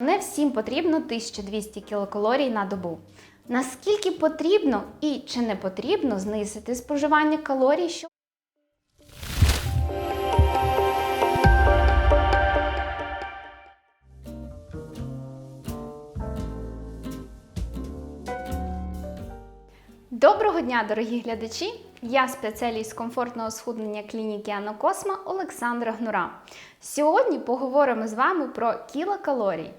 Не всім потрібно 1200 кілокалорій на добу. Наскільки потрібно і чи не потрібно знизити споживання калорій, щоб Доброго дня, дорогі глядачі! Я спеціаліст комфортного схуднення клініки Анокосма Олександра Гнура. Сьогодні поговоримо з вами про кілокалорії.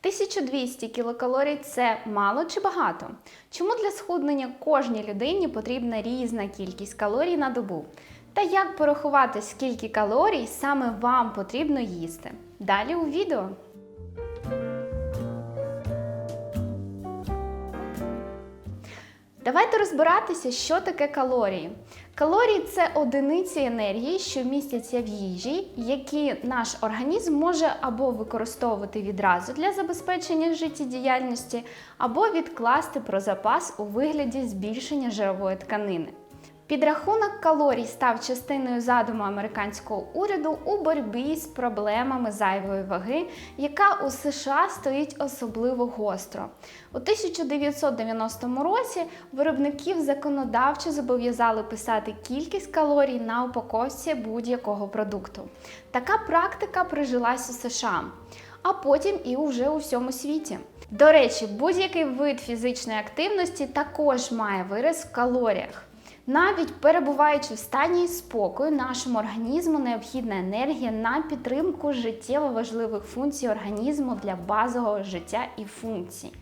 1200 кілокалорій це мало чи багато? Чому для схуднення кожній людині потрібна різна кількість калорій на добу? Та як порахувати, скільки калорій саме вам потрібно їсти? Далі у відео. Давайте розбиратися, що таке калорії. Калорії це одиниці енергії, що містяться в їжі, які наш організм може або використовувати відразу для забезпечення життєдіяльності, або відкласти про запас у вигляді збільшення жирової тканини. Підрахунок калорій став частиною задуму американського уряду у боротьбі з проблемами зайвої ваги, яка у США стоїть особливо гостро. У 1990 році виробників законодавчо зобов'язали писати кількість калорій на упаковці будь-якого продукту. Така практика прижилась у США. А потім і уже у всьому світі. До речі, будь-який вид фізичної активності також має вираз в калоріях. Навіть перебуваючи в стані спокою, нашому організму необхідна енергія на підтримку життєво важливих функцій організму для базового життя і функцій.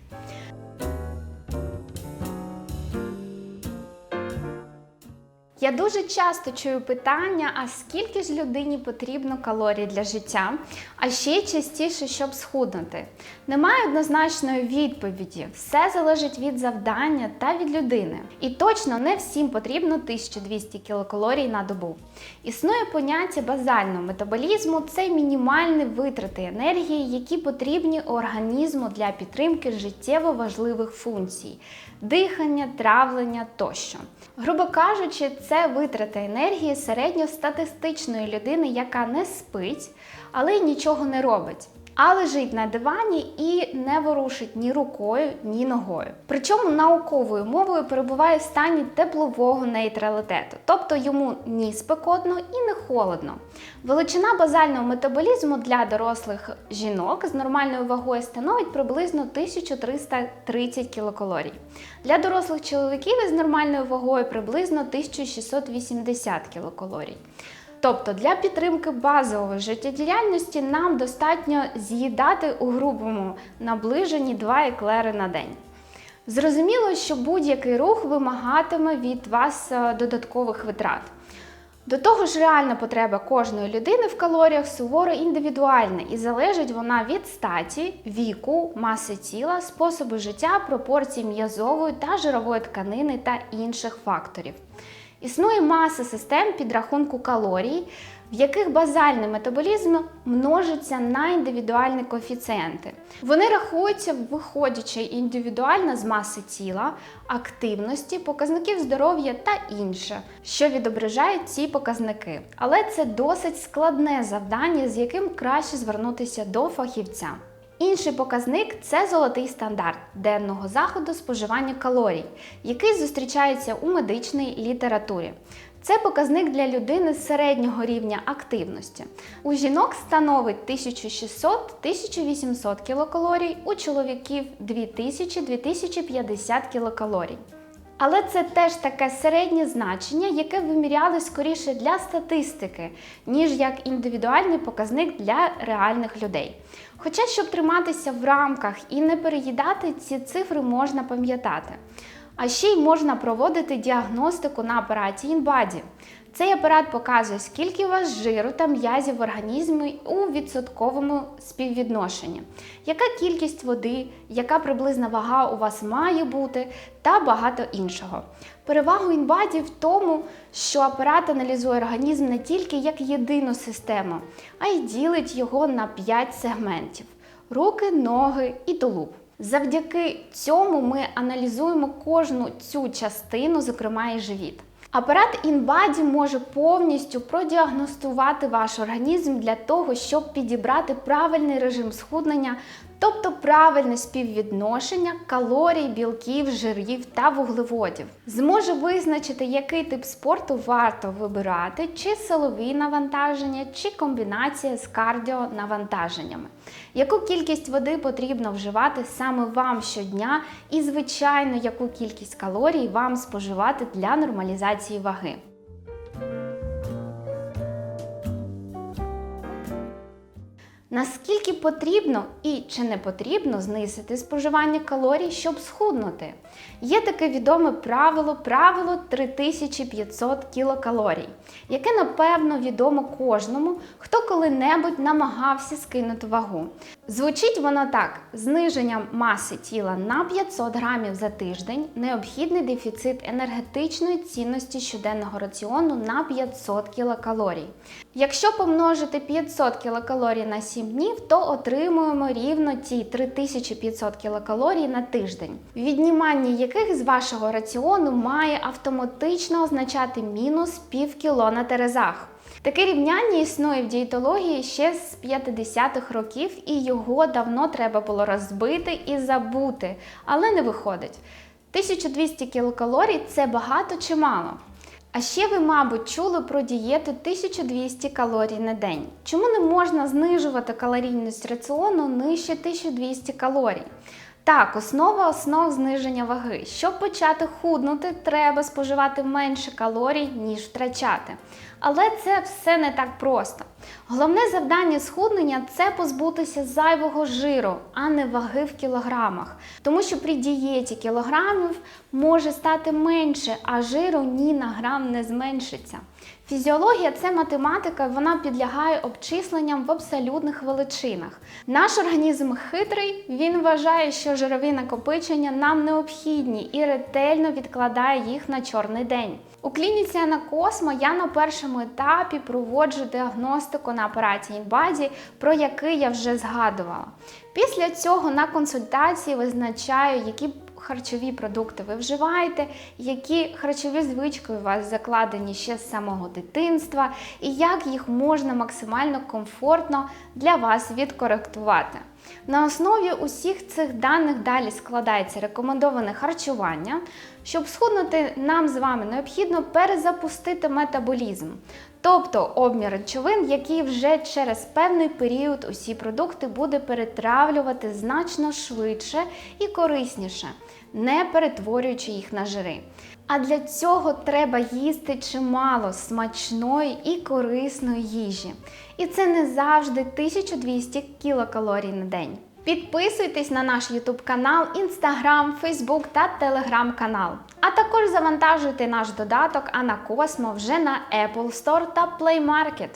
Я дуже часто чую питання: а скільки ж людині потрібно калорій для життя, а ще частіше, щоб схуднути. Немає однозначної відповіді. Все залежить від завдання та від людини. І точно не всім потрібно 1200 кілокалорій на добу. Існує поняття базального метаболізму це мінімальні витрати енергії, які потрібні організму для підтримки життєво важливих функцій дихання, травлення тощо. Грубо кажучи, це витрата енергії середньостатистичної людини, яка не спить, але й нічого не робить. А лежить на дивані і не ворушить ні рукою, ні ногою. Причому науковою мовою перебуває в стані теплового нейтралітету, тобто йому ні спекотно і не холодно. Величина базального метаболізму для дорослих жінок з нормальною вагою становить приблизно 1330 кілокалорій. Для дорослих чоловіків із нормальною вагою приблизно 1680 кілокалорій. Тобто для підтримки базової життєдіяльності нам достатньо з'їдати у грубому наближенні 2 еклери на день. Зрозуміло, що будь-який рух вимагатиме від вас е, додаткових витрат. До того ж, реальна потреба кожної людини в калоріях суворо індивідуальна і залежить вона від статі, віку, маси тіла, способу життя, пропорцій м'язової та жирової тканини та інших факторів. Існує маса систем підрахунку калорій, в яких базальний метаболізм множиться на індивідуальні коефіцієнти. Вони рахуються, виходячи індивідуально з маси тіла, активності, показників здоров'я та інше, що відображають ці показники. Але це досить складне завдання, з яким краще звернутися до фахівця. Інший показник це золотий стандарт денного заходу споживання калорій, який зустрічається у медичній літературі. Це показник для людини середнього рівня активності. У жінок становить 1600-1800 кілокалорій, у чоловіків 2000-2050 кілокалорій. Але це теж таке середнє значення, яке виміряли скоріше для статистики, ніж як індивідуальний показник для реальних людей. Хоча, щоб триматися в рамках і не переїдати, ці цифри можна пам'ятати. А ще й можна проводити діагностику на апараті InBody. Цей апарат показує, скільки у вас жиру та м'язів в організмі у відсотковому співвідношенні, яка кількість води, яка приблизна вага у вас має бути, та багато іншого. Перевагу InBody в тому, що апарат аналізує організм не тільки як єдину систему, а й ділить його на 5 сегментів: руки, ноги і тулуб. Завдяки цьому ми аналізуємо кожну цю частину, зокрема і живіт. Апарат InBody може повністю продіагностувати ваш організм для того, щоб підібрати правильний режим схуднення тобто правильне співвідношення калорій, білків, жирів та вуглеводів. Зможе визначити, який тип спорту варто вибирати, чи силові навантаження, чи комбінація з кардіонавантаженнями. Яку кількість води потрібно вживати саме вам щодня, і, звичайно, яку кількість калорій вам споживати для нормалізації ваги. Наскільки потрібно і чи не потрібно знизити споживання калорій, щоб схуднути? Є таке відоме правило правило 3500 кілокалорій, яке напевно відомо кожному, хто коли-небудь намагався скинути вагу. Звучить воно так: зниження маси тіла на 500 грамів за тиждень, необхідний дефіцит енергетичної цінності щоденного раціону на 500 кілокалорій. Якщо помножити 500 кілокалорій на 7 днів, то отримуємо рівно ті 3500 кілокалорій на тиждень, віднімання яких з вашого раціону має автоматично означати мінус пів кіло на терезах. Таке рівняння існує в дієтології ще з 50-х років, і його давно треба було розбити і забути, але не виходить. 1200 кілокалорій це багато чи мало? А ще ви, мабуть, чули про дієту 1200 калорій на день. Чому не можна знижувати калорійність раціону нижче 1200 калорій? Так, основа основ зниження ваги. Щоб почати худнути, треба споживати менше калорій, ніж втрачати. Але це все не так просто. Головне завдання схуднення це позбутися зайвого жиру, а не ваги в кілограмах. Тому що при дієті кілограмів може стати менше, а жиру ні на грам не зменшиться. Фізіологія це математика, вона підлягає обчисленням в абсолютних величинах. Наш організм хитрий, він вважає, що жирові накопичення нам необхідні і ретельно відкладає їх на чорний день. У клініці Анакосмо я на першому етапі проводжу діагностику на апараті InBody, про який я вже згадувала. Після цього на консультації визначаю, які харчові продукти ви вживаєте, які харчові звички у вас закладені ще з самого дитинства, і як їх можна максимально комфортно для вас відкоректувати. На основі усіх цих даних далі складається рекомендоване харчування. Щоб схуднути, нам з вами необхідно перезапустити метаболізм, тобто обмір речовин, який вже через певний період усі продукти буде перетравлювати значно швидше і корисніше, не перетворюючи їх на жири. А для цього треба їсти чимало смачної і корисної їжі. І це не завжди 1200 кілокалорій на день. Підписуйтесь на наш YouTube канал, Instagram, Facebook та Telegram канал. А також завантажуйте наш додаток Анакосмо вже на Apple Store та Play Market.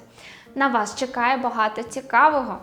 На вас чекає багато цікавого.